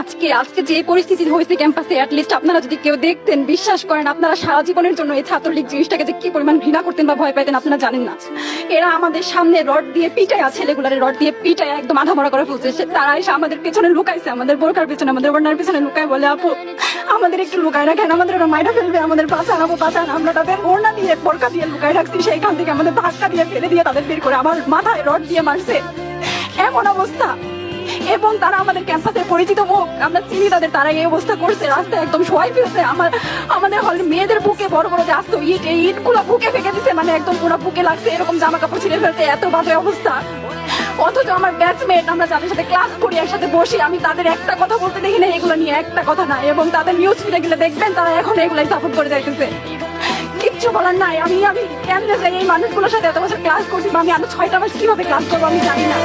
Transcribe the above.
আজকে আজকে যে পরিস্থিতি হয়েছে ক্যাম্পাসে অ্যাটলিস্ট আপনারা যদি কেউ দেখতেন, বিশ্বাস করেন, আপনারা সারা জীবনের জন্য এই ছাত্রলীগ জিনিসটাকে যে কি পরিমাণ ঘৃণা করতেন বা ভয় পাইতেন, আপনারা জানেন না। এরা আমাদের সামনে রড দিয়ে পিটায়া ছেলেগুলারে রড দিয়ে পিটায়া একদম আধা মরা করে ফেলছে। তারা এসে আমাদের পেছনে লুকাইছে, আমাদের বোরকার পেছনে, আমাদের ওড়নার পেছনে লুকায় বলে, আপু, আমাদের একটু লুকায় রাখেন, আমাদের ওরা মাইরা ফেলবে, আমাদের বাঁচান, আপু, বাঁচান। আমরা তাদের ওড়না দিয়ে, বোরকা দিয়ে লুকায় রাখছি, সেইখান থেকে আমাদের ধাক্কা দিয়ে ফেলে দিয়ে তাদের বের করে আমার মাথায় রড দিয়ে মারছে। এমন অবস্থা। এবং তারা আমাদের ক্যাম্পাসের পরিচিত মুখ আমরা চিনি তাদের, তারা এই অবস্থা করছে, রাস্তায় একদম শোয়াই ফেলছে। আমার, আমাদের হল মেয়েদের বুকে বড় বড় যে আসতো ইট, এই ইটগুলো বুকে ফেঁকে দিচ্ছে মানে একদম পুরো বুকে লাগছে, এরকম জামা কাপড় ছিঁড়ে ফেলছে, এত বাজে অবস্থা। অথচ আমার ব্যাচমেট আমরা যাদের সাথে ক্লাস করি, একসাথে বসি, আমি তাদের একটা কথা বলতে দেখি না এগুলো নিয়ে একটা কথা না, এবং তাদের নিউজ ফিডে গেলে দেখবেন তারা এখন এগুলাই সাপোর্ট করে যাইতেছে। কিচ্ছু বলার নাই, আমি আমি কেমনে যাই এই মানুষগুলোর সাথে এত বছর ক্লাস করছি, বা আমি আরও ছয়টা মাস কীভাবে ক্লাস করব আমি জানি না।